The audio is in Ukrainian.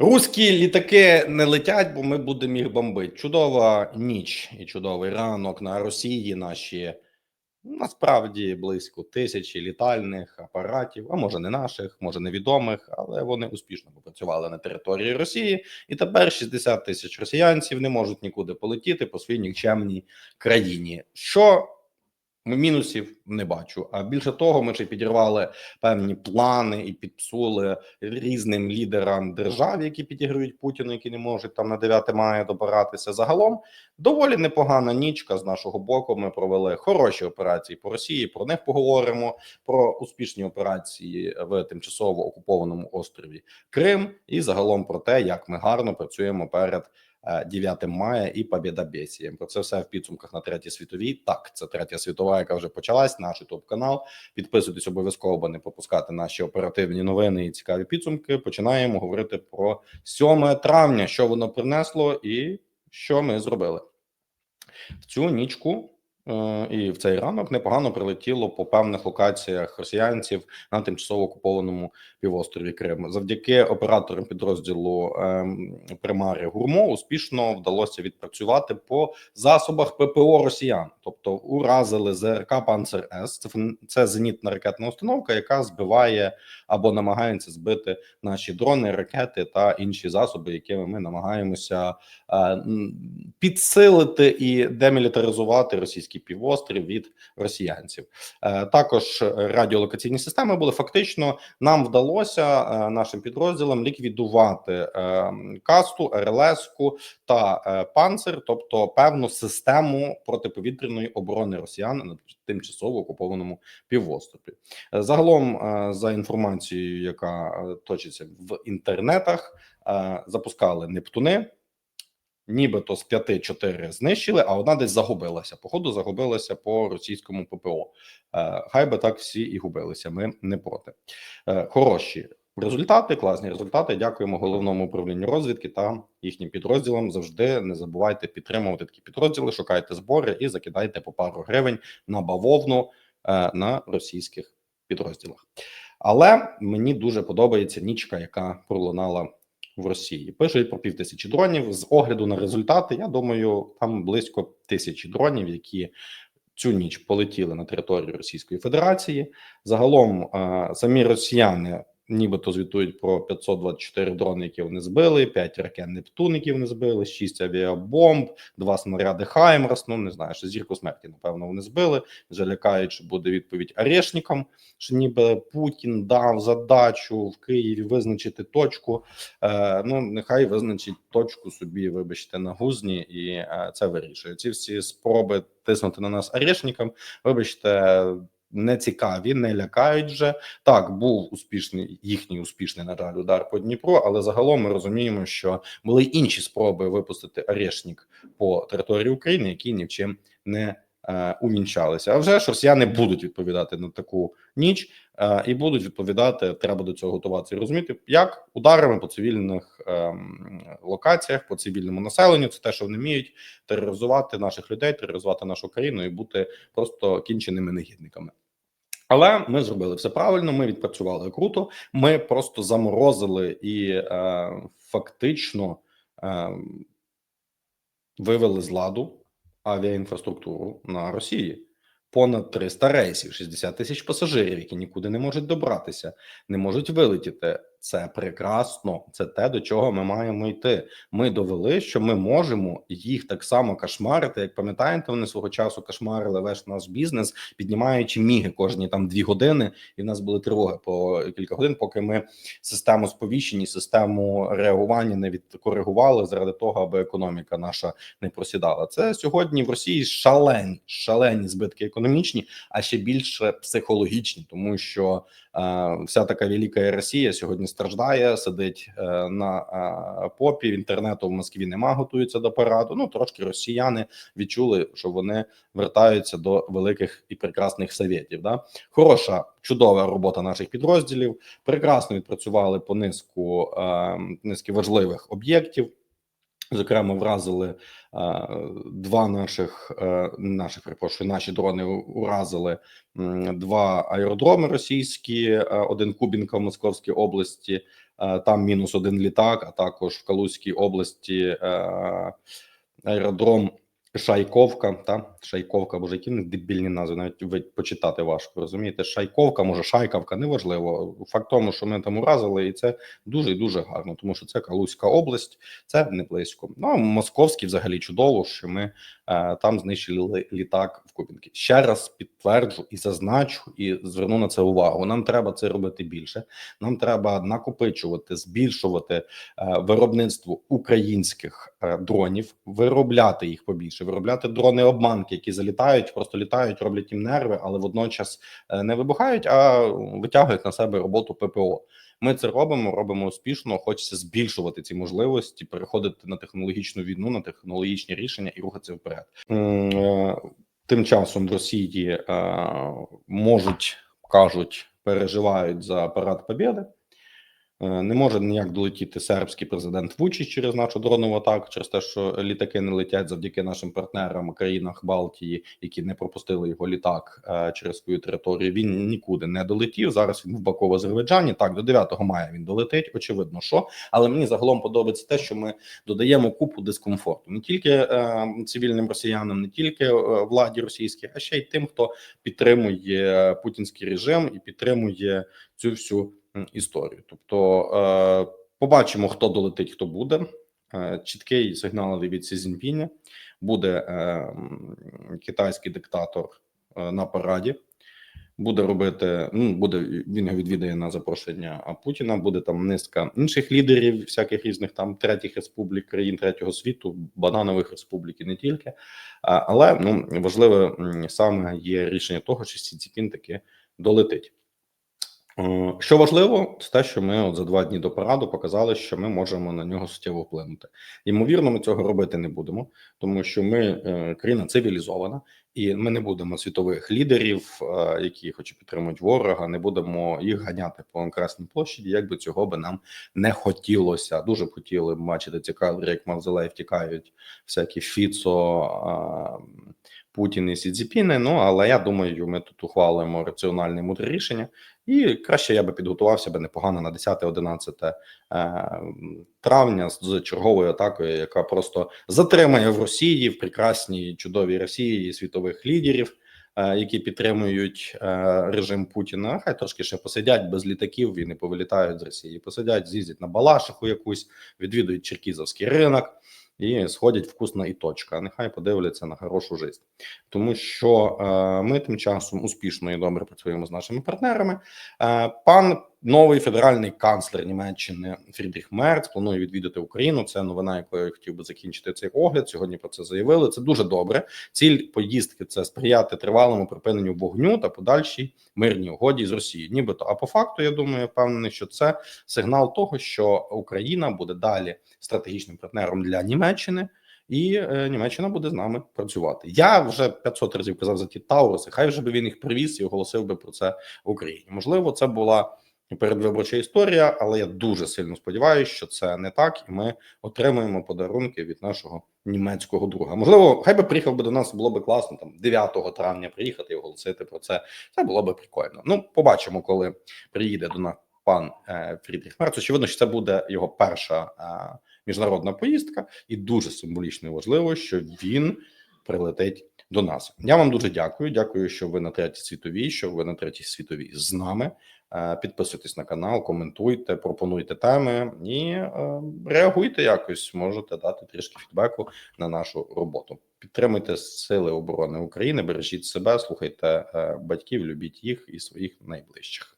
Руські літаки не летять, бо ми будемо їх бомбити. Чудова ніч і чудовий ранок на Росії. Наші насправді близько тисячі літальних апаратів, а може не наших, може невідомих, але вони успішно попрацювали на території Росії, і тепер 60 тисяч росіянців не можуть нікуди полетіти по своїй нікчемній країні. Що мінусів не бачу. А більше того, ми ще підірвали певні плани і підпсули різним лідерам держав, які підіграють Путіну, які не можуть там на 9 мая добиратися. Загалом доволі непогана нічка з нашого боку. Ми провели хороші операції по Росії. Про них поговоримо. Про успішні операції в тимчасово окупованому острові Крим, і загалом про те, як ми гарно працюємо перед. 9 мая і Побєдобєсієм. Про це все в підсумках на третій світовій. Так, це третя світова, яка вже почалась. Наш ютуб канал. Підписуйтесь обов'язково, бо не пропускати наші оперативні новини і цікаві підсумки. Починаємо говорити про 7 травня, що воно принесло, і що ми зробили в цю нічку. Е, і в цей ранок непогано прилетіло по певних локаціях росіянців на тимчасово окупованому півострові Крим. Завдяки операторам підрозділу ем, Примарі Гурмо успішно вдалося відпрацювати по засобах ППО Росіян, тобто уразили ЗРК Панцер С. Це це зенітна ракетна установка, яка збиває або намагається збити наші дрони, ракети та інші засоби, якими ми намагаємося е, підсилити і демілітаризувати російський півострів від росіянців. Е, також радіолокаційні системи були фактично нам вдалося е, нашим підрозділам ліквідувати е, касту, РЛС-ку та панцир, тобто певну систему протиповітряної оборони росіян на тимчасово окупованому півострові. Загалом, за інформацією, яка точиться в інтернетах, запускали Нептуни нібито з п'яти чотири знищили, а одна десь загубилася. Походу, загубилася по російському ППО. Е, хай би так всі і губилися. Ми не проти. Е, хороші результати, класні результати. Дякуємо головному управлінню розвідки та їхнім підрозділам. Завжди не забувайте підтримувати такі підрозділи, шукайте збори і закидайте по пару гривень на бавовну е, на російських підрозділах. Але мені дуже подобається нічка, яка пролунала в Росії. Пишуть про пів тисячі дронів. З огляду на результати, я думаю, там близько тисячі дронів, які цю ніч полетіли на територію Російської Федерації. Загалом самі росіяни нібито звітують про 524 дрони, які вони збили, 5 ракет Нептун, які вони збили, 6 авіабомб, 2 снаряди Хаймерс. Ну не знаю, що зірку смерті, напевно, вони збили. Залякають, що буде відповідь Арешникам, що ніби Путін дав задачу в Києві визначити точку. Е, Ну нехай визначить точку собі, вибачте, на гузні, і е, це вирішує. Ці всі спроби тиснути на нас Арешникам, вибачте не цікаві, не лякають вже так. Був успішний їхній успішний на жаль удар по Дніпру, але загалом ми розуміємо, що були інші спроби випустити Арешнік по території України, які ні в чим не е, увінчалися. А вже ж росіяни будуть відповідати на таку ніч е, і будуть відповідати. Треба до цього готуватися і розуміти, як ударами по цивільних е, локаціях, по цивільному населенню. Це те, що вони вміють тероризувати наших людей, тероризувати нашу країну і бути просто кінченими негідниками. Але ми зробили все правильно. Ми відпрацювали круто. Ми просто заморозили і е, фактично е, вивели з ладу авіаінфраструктуру на Росії. Понад 300 рейсів, 60 тисяч пасажирів, які нікуди не можуть добратися, не можуть вилетіти. Це прекрасно, це те, до чого ми маємо йти. Ми довели, що ми можемо їх так само кошмарити. Як пам'ятаєте, вони свого часу кошмарили весь наш бізнес, піднімаючи міги кожні там дві години, і в нас були тривоги по кілька годин, поки ми систему сповіщення, систему реагування не відкоригували заради того, аби економіка наша не просідала. Це сьогодні в Росії шалені, шалені збитки економічні, а ще більше психологічні, тому що е, вся така велика Росія сьогодні страждає, сидить е, на попі. попі. Інтернету в Москві нема, готується до параду. Ну трошки росіяни відчули, що вони вертаються до великих і прекрасних совєтів. Да? Хороша, чудова робота наших підрозділів. Прекрасно відпрацювали по низку е, низки важливих об'єктів. Зокрема, вразили а, два наших а, наших перепрошую, наші дрони вразили м, два аеродроми російські, А, один Кубінка в Московській області, а, там мінус один літак, а також в Калузькій області а, аеродром Шайковка. Та Шайковка, боже, які дебільні назви, навіть почитати важко. Розумієте, Шайковка, може Шайковка, неважливо. Факт тому, що ми там уразили, і це дуже дуже гарно, тому що це Калузька область, це не близько. Ну а московський взагалі чудово, що ми е, там знищили літак в Кубінки. Ще раз підтверджу і зазначу, і зверну на це увагу. Нам треба це робити більше. Нам треба накопичувати, збільшувати е, виробництво українських е, дронів, виробляти їх побільше, виробляти дрони обманки, які залітають, просто літають, роблять їм нерви, але водночас е, не вибухають, а витягують на себе роботу ППО. Ми це робимо, робимо успішно. Хочеться збільшувати ці можливості, переходити на технологічну війну, на технологічні рішення і рухатися вперед. Е, Тим часом в Росії е, можуть кажуть, переживають за парад Побєди. Е, Не може ніяк долетіти сербський президент Вучич через нашу дронову атаку, через те, що літаки не летять завдяки нашим партнерам країнах Балтії, які не пропустили його літак е, через свою територію. Він нікуди не долетів. Зараз він в Баку в Азербайджані. Так, до 9 мая він долетить. Очевидно, що але мені загалом подобається те, що ми додаємо купу дискомфорту не тільки е, цивільним росіянам, не тільки е, владі російській, а ще й тим, хто підтримує путінський режим і підтримує цю всю історію. Тобто, е, побачимо, хто долетить, хто буде. Е, чіткий сигнал від Сі буде е, китайський диктатор на параді. Буде робити, ну буде він його відвідає на запрошення Путіна. Буде там низка інших лідерів, всяких різних там третіх республік, країн третього світу, бананових республік і не тільки. Але ну важливе саме є рішення того, що Сі Цзіньпін таки долетить. Е, Що важливо, це те, що ми от за два дні до параду показали, що ми можемо на нього суттєво вплинути. Ймовірно, ми цього робити не будемо, тому що ми е, країна цивілізована, і ми не будемо світових лідерів, е, які хочуть підтримують ворога, не будемо їх ганяти по Красній площаді, як би цього би нам не хотілося. Дуже б хотіли б бачити ці кадри, як мавзолей втікають всякі Фіцо. Путін і Сі Цзіпіни, Ну але я думаю, ми тут ухвалимо раціональне мудре рішення, і краще я би підготувався би непогано на 10-11 е, травня з черговою атакою, яка просто затримає в Росії в прекрасній чудовій Росії світових лідерів, е, які підтримують е, режим Путіна. Хай трошки ще посидять без літаків і не повилітають з Росії. Посидять, з'їздять на Балашиху якусь, відвідують Черкізовський ринок і сходять вкусно і точка. Нехай подивляться на хорошу життя, тому що е, ми тим часом успішно і добре працюємо з нашими партнерами. Е, пан новий федеральний канцлер Німеччини Фрідріх Мерц планує відвідати Україну. Це новина, якою я хотів би закінчити цей огляд. Сьогодні про це заявили. Це дуже добре. Ціль поїздки це сприяти тривалому припиненню вогню та подальшій мирній угоді з Росією. Нібито, а по факту, я думаю, я впевнений, що це сигнал того, що Україна буде далі стратегічним партнером для Німеччини. І е, Німеччина буде з нами працювати. Я вже 500 разів казав за ті Тауруси. Хай вже би він їх привіз і оголосив би про це в Україні. Можливо, це була передвиборча історія, але я дуже сильно сподіваюся, що це не так, і ми отримаємо подарунки від нашого німецького друга. Можливо, хай би приїхав би до нас, було би класно там 9 травня приїхати і оголосити про це. Це було би прикольно. Ну, побачимо, коли приїде до нас пан е, Фрідріх Мерц. Очевидно, що це буде його перша е, міжнародна поїздка, і дуже символічно і важливо, що він прилетить до нас. Я вам дуже дякую. Дякую, що ви на третій світовій, що ви на третій світовій з нами. Е, Підписуйтесь на канал, коментуйте, пропонуйте теми і е, реагуйте якось. Можете дати трішки фідбеку на нашу роботу. Підтримуйте Сили оборони України, бережіть себе, слухайте е, батьків, любіть їх і своїх найближчих.